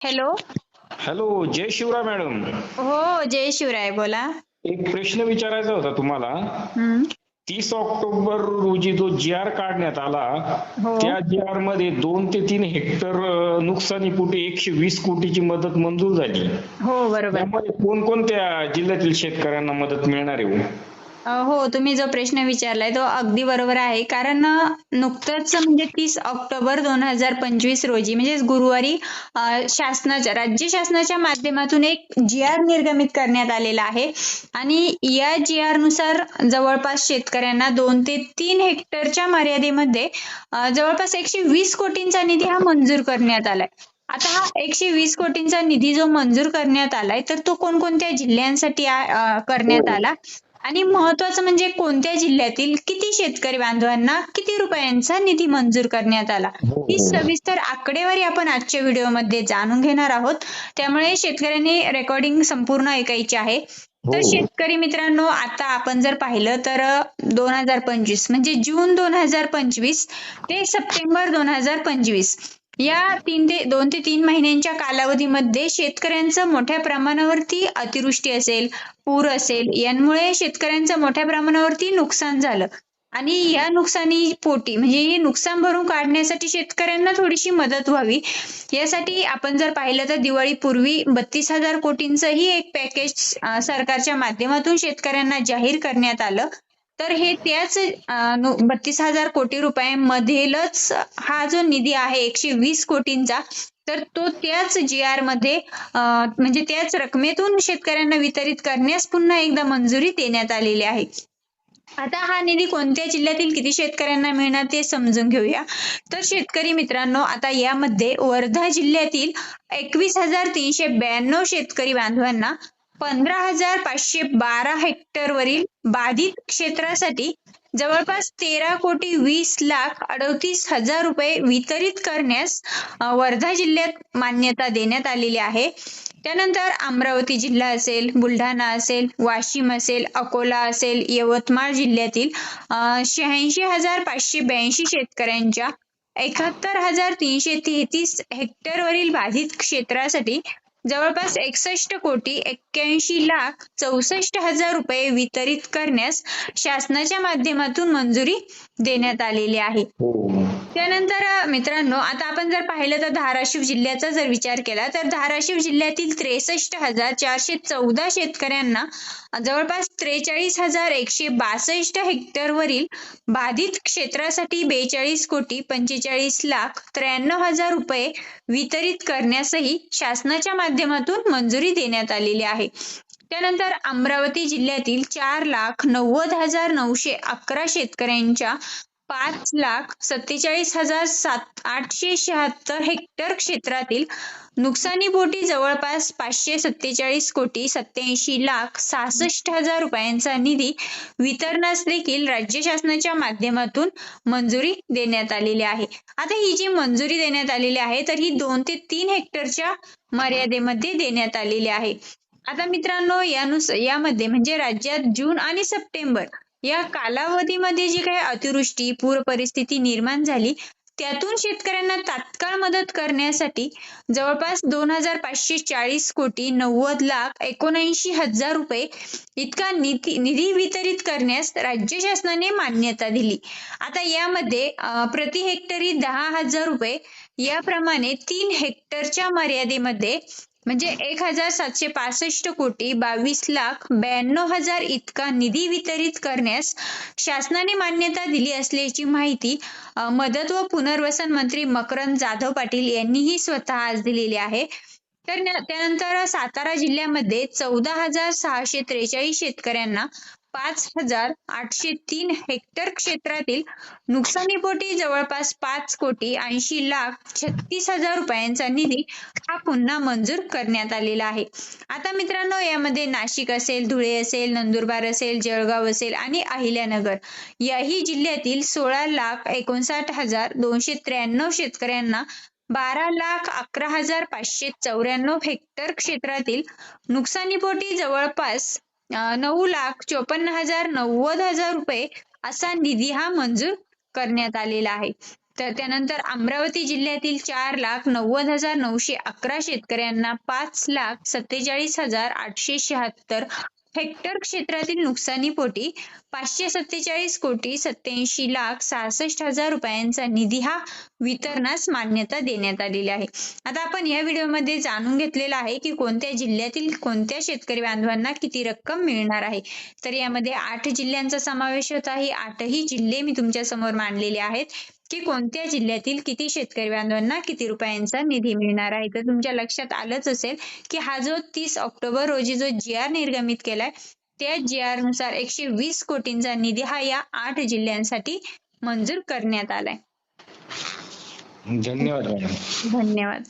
Hello. Hello जय Shivray madam. हो जय शिवराय बोला. एक प्रश्न विचारायचा होता तुम्हाला. तीस ऑक्टोबर रोजी जो जी आर काढण्यात आला हो. त्या जी आरमध्ये दोन ते तीन हेक्टर अं, नुकसानीपोटी एकशे वीस कोटीची मदत मंजूर झाली. हो बरोबर. त्यामध्ये कोणकोणत्या जिल्ह्यातील शेतकऱ्यांना मदत मिळणार आहे हो? तुम्ही जो प्रश्न विचारलाय तो अगदी बरोबर आहे. कारण नुकतंच म्हणजे तीस ऑक्टोबर दोन हजार पंचवीस रोजी म्हणजे गुरुवारी शासनाच्या राज्य शासनाच्या माध्यमातून एक जी आर निर्गमित करण्यात आलेला आहे. आणि या जी आरनुसार जवळपास शेतकऱ्यांना दोन ते तीन हेक्टरच्या मर्यादेमध्ये जवळपास एकशे वीस कोटींचा निधी हा मंजूर करण्यात आलाय. आता हा एकशे वीस कोटींचा निधी जो मंजूर करण्यात आलाय तर तो कोणकोणत्या जिल्ह्यांसाठी करण्यात आला? आणि महत्वाचं म्हणजे कोणत्या जिल्ह्यातील किती शेतकरी बांधवांना किती रुपयांचा निधी मंजूर करण्यात आला हो. ही सविस्तर आकडेवारी आपण आजच्या व्हिडिओमध्ये जाणून घेणार आहोत त्यामुळे शेतकऱ्यांनी रेकॉर्डिंग संपूर्ण ऐकायची आहे तर हो. शेतकरी मित्रांनो आता आपण जर पाहिलं तर दोन हजार पंचवीस म्हणजे जून दोन हजार पंचवीस ते सप्टेंबर दोन हजार पंचवीस या तीन ते दोन ते तीन महिन्यांच्या कालावधीमध्ये शेतकऱ्यांचं मोठ्या प्रमाणावरती अतिवृष्टी असेल पूर असेल यांमुळे शेतकऱ्यांचं मोठ्या प्रमाणावरती नुकसान झालं. आणि या नुकसानी पोटी म्हणजे हे नुकसान भरून काढण्यासाठी शेतकऱ्यांना थोडीशी मदत व्हावी. यासाठी आपण जर पाहिलं तर दिवाळीपूर्वी बत्तीस हजार कोटींचंही एक पॅकेज सरकारच्या माध्यमातून शेतकऱ्यांना जाहीर करण्यात आलं. तर हे त्याच बत्तीस हजार कोटी रुपयांमधीलच हा जो निधी आहे एकशे वीस कोटींचा तर तो त्याच जी आरमध्ये म्हणजे त्याच रकमेतून शेतकऱ्यांना वितरित करण्यास पुन्हा एकदा मंजुरी देण्यात आलेली आहे. आता हा निधी कोणत्या जिल्ह्यातील किती शेतकऱ्यांना मिळणार ते समजून घेऊया. तर शेतकरी मित्रांनो आता यामध्ये वर्धा जिल्ह्यातील एकवीस हजार तीनशे ब्याण्णव शेतकरी बांधवांना पंधरा हजार पाचशे बारा हेक्टरवरील बाधित क्षेत्रासाठी जवळपास तेरा कोटी वीस लाख अडतीस हजार रुपये वितरित करण्यास वर्धा जिल्ह्यात मान्यता देण्यात आलेली आहे. त्यानंतर अमरावती जिल्हा असेल बुलढाणा असेल वाशिम असेल अकोला असेल यवतमाळ जिल्ह्यातील शहाऐंशी हजार पाचशे ब्याऐंशी शेतकऱ्यांच्या एकाहत्तर हजार तीनशे तेहतीस हेक्टरवरील बाधित क्षेत्रासाठी जवळपास एकसष्ट कोटी एक्क्याऐंशी लाख चौसष्ट हजार रुपये वितरित करण्यास शासनाच्या माध्यमातून मंजुरी देण्यात आलेली आहे. हो, त्यानंतर मित्रांनो आता आपण जर पाहिलं तर धाराशिव जिल्ह्याचा जर विचार केला तर धाराशिव जिल्ह्यातील त्रेसष्ट हजार चारशे चौदा शेतकऱ्यांना जवळपास त्रेचाळीस हजार एकशे बासष्ट हेक्टरवरील बाधित क्षेत्रासाठी बेचाळीस कोटी पंचेचाळीस लाख त्र्याण्णव हजार रुपये वितरित करण्यासही शासनाच्या माध्यमातून मंजुरी देण्यात आलेली आहे. त्यानंतर अमरावती जिल्ह्यातील चार लाख नव्वद हजार नऊशे अकरा शेतकऱ्यांच्या पाच लाख सत्तेचाळीस हजार सात आठशे शहात्तर हेक्टर क्षेत्रातील नुकसानीपोटी जवळपास पाचशे सत्तेचाळीस कोटी सत्याऐंशी लाख सहासष्ट हजार रुपयांचा निधी वितरणास देखील राज्य शासनाच्या माध्यमातून मंजुरी देण्यात आलेली आहे. आता ही जी मंजुरी देण्यात आलेली आहे तर ही दोन ते तीन हेक्टरच्या मर्यादेमध्ये देण्यात आलेली आहे. आता मित्रांनो यानुसार यामध्ये म्हणजे राज्यात जून आणि सप्टेंबर या कालावधीमध्ये जी काही अतिवृष्टी पूर परिस्थिती निर्माण झाली त्यातून शेतकऱ्यांना तात्काळ मदत करण्यासाठी जवळपास दोन हजार पाचशे चाळीस कोटी नव्वद लाख एकोणऐंशी हजार रुपये इतका निधी निधी वितरित करण्यास राज्य शासनाने मान्यता दिली. आता यामध्ये प्रति हेक्टरी दहा हजार रुपये याप्रमाणे तीन हेक्टरच्या मर्यादेमध्ये म्हणजे एक हजार सातशे पासष्ट कोटी बावीस लाख ब्याण्णव हजार इतका निधी वितरित करण्यास शासनाने मान्यता दिली असल्याची माहिती मदत व पुनर्वसन मंत्री मकरंद जाधव पाटील यांनीही स्वतः आज दिलेली आहे. तर त्यानंतर सातारा जिल्ह्यामध्ये चौदा हजार सहाशे त्रेचाळीस शेतकऱ्यांना पाच हजार आठशे तीन हेक्टर क्षेत्रातील नुकसानीपोटी जवळपास पाच कोटी ऐंशी लाख छत्तीस हजार रुपयांचा निधी हा पुन्हा मंजूर करण्यात आलेला आहे. आता मित्रांनो यामध्ये नाशिक असेल धुळे असेल नंदुरबार असेल जळगाव असेल आणि अहिल्यानगर याही जिल्ह्यातील सोळा लाख एकोणसाठ हजार दोनशे त्र्याण्णव शेतकऱ्यांना बारा लाख अकरा हजार पाचशे चौऱ्याण्णव हेक्टर क्षेत्रातील नुकसानीपोटी जवळपास नऊ लाख चोपन्न हजार नव्वद हजार रुपये असा निधी हा मंजूर करण्यात आलेला आहे. तर त्यानंतर अमरावती जिल्ह्यातील चार लाख नव्वद हजार नऊशे अकरा शेतकऱ्यांना पाच लाख सत्तेचाळीस हजार आठशे शहात्तर हेक्टर क्षेत्रातील नुकसानीपोटी पाचशे सत्तेचाळीस कोटी सत्याऐंशी लाख सहासष्ट हजार रुपयांचा निधी हा वितरणास मान्यता देण्यात आलेली आहे. आता आपण या व्हिडिओमध्ये जाणून घेतलेलं आहे की कोणत्या जिल्ह्यातील कोणत्या शेतकरी बांधवांना किती रक्कम मिळणार आहे? तर यामध्ये आठ जिल्ह्यांचा समावेश होत आहे. आठही जिल्हे मी तुमच्यासमोर मांडलेले आहेत. की कोणत्या जिल्ह्यातील किती शेतकरी बांधवांना किती रुपयांचा निधी मिळणार आहे? तर तुमच्या लक्षात आलंच असेल की हा जो तीस ऑक्टोबर रोजी जो जी आर निर्गमित केलाय त्या जी आरनुसार एकशे वीस कोटींचा निधी हा या आठ जिल्ह्यांसाठी मंजूर करण्यात आलाय. धन्यवाद धन्यवाद.